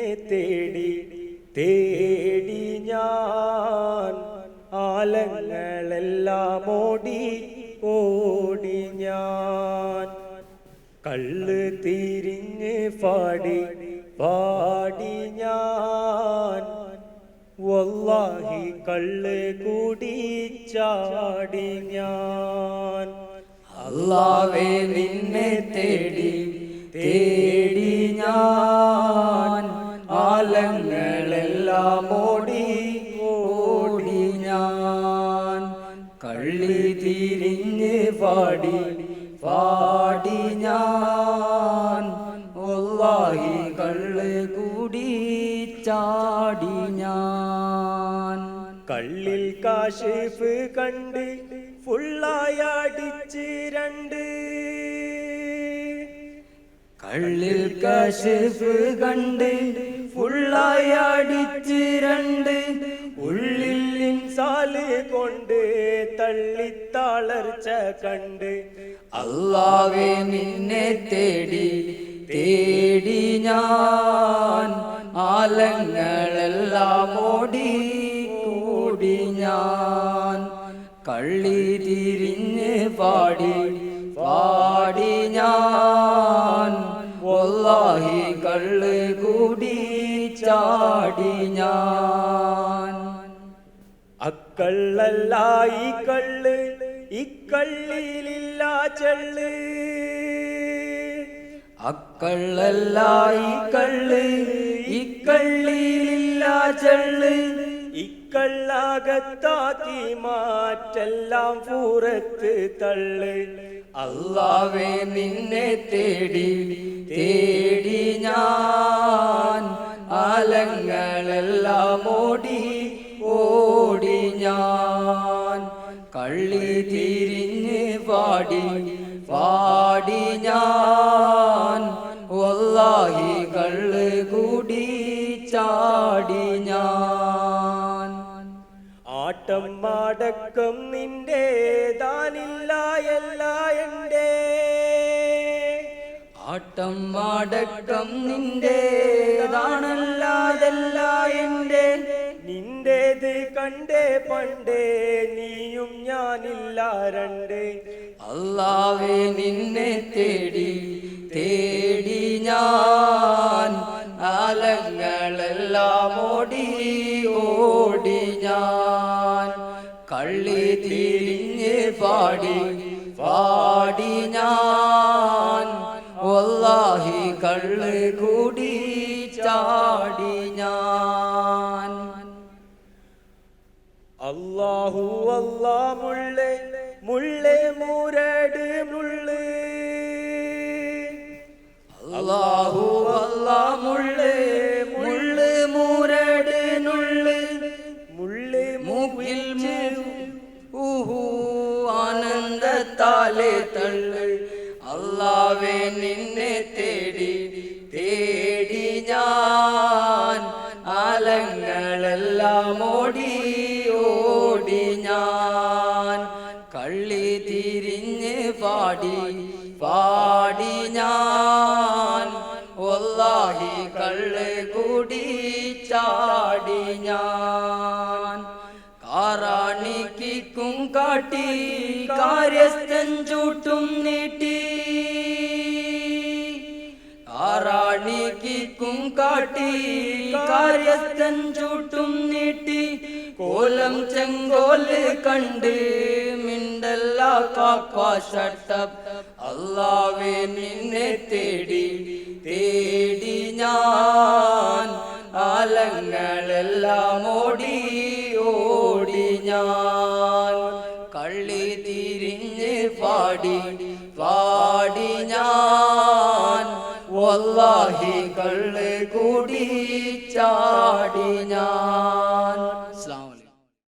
തേടി തേടി ഞാൻ ആലങ്ങളെല്ലാം ഓടി ഓടി ഞാൻ. കള്ള് തിരിഞ്ഞ് പാടി പാടി ഞാൻ. വല്ലാഹി കള്ള് കൂടി ചാടി ഞാൻ. അല്ലാവേ നിന്നെ കള്ളി തിരിഞ്ഞ് പാടി പാടി ഞാൻ കള്ള് കൂടി ചാടി ഞാൻ. കള്ളിൽ കാശിഫ് കണ്ട് ഫുള്ളായി അടിച്ച് രണ്ട്. കള്ളിൽ കാശിഫ് കണ്ട് ഫുള്ളായി അടിച്ച് രണ്ട്. കണ്ട് അല്ലാവേ നിന്നെ തേടി തേടി ഞാൻ ആലങ്ങളെല്ലാം ഓടി കൂടി ഞാൻ കള്ളി തിരിഞ്ഞ് പാടി പാടി ഞാൻ വല്ലാഹി കള്ള് കൂടി ചാടി ഞാൻ. അക്കള്ളല്ലായി കള്ള് ഇക്കള്ളിലില്ല ചെള്ള്. അക്കള്ളല്ല ഈ കള്ള് ഇക്കള്ളിയിലില്ല ചെള്ള്. ഇക്കള്ളാകത്താക്കി മാറ്റെല്ലാം പൂരത്ത് തള്ള്. അള്ളാവേ നിന്നെ തേടി തേടി ഞാൻ. ആലങ്ങളെല്ലാം ഓടി തിരിഞ്ഞ് പാടി പാടി ഞാൻ. വല്ലാഹി കള്ള് കൂടി ചാടി ഞാൻ. ആട്ടം മാടക്കം നിന്റെ താനില്ല എല്ലാ എന്റെ ആട്ടം മാടക്കം നിന്റേതാണല്ലാതല്ല എന്റെ കണ്ടേ പണ്ടേ നീയും ഞാനില്ല രണ്ടേ. അല്ലാവേ നിന്നെ തേടി തേടി ഞാൻ. ആലങ്ങളെല്ലാം ഓടി ഓടി ഞാൻ. കള്ളി തിരിഞ്ഞ് പാടി പാടി അല്ലാഹു അല്ലാ മുള്ളേ മുള്ളേ മൂരട് മുള്ളേ. അല്ലാഹു അല്ലാ മുള്ളേ മുള്ള് മൂരട് നുള്ള് മുള്ള് മൂക്കിൽ ഊഹു ആനന്ദത്താലെ തള്ള് അല്ലാവേ നിന്നെ തേടി തേടി ഞാൻ ആലങ്ങളെല്ലാം ഓടി ഞാൻ കള്ളി തിരിഞ്ഞ് പാടി പാടി ഞാൻ. ഒല്ലാഹി കള്ള് കൂടി ചാടി ഞാൻ. കാറാണിക്കും കാട്ടി കാര്യസ്ഥൻ ചൂട്ടും നീട്ടി. കാറാണിക്കും കാട്ടി കാര്യസ്ഥൻ ചൂട്ടും നീട്ടി കോലം ചെങ്കോൽ കണ്ട് മിണ്ടല്ല കാക്കാ ഷട്ടപ്പ് അല്ലാവേ നിന്നെ തേടി തേടി ഞാൻ. ആലങ്ങളെല്ലാം ഓടി ഓടി ഞാൻ. കള്ളി തിരിഞ്ഞ് പാടി ചാടി ഞാൻ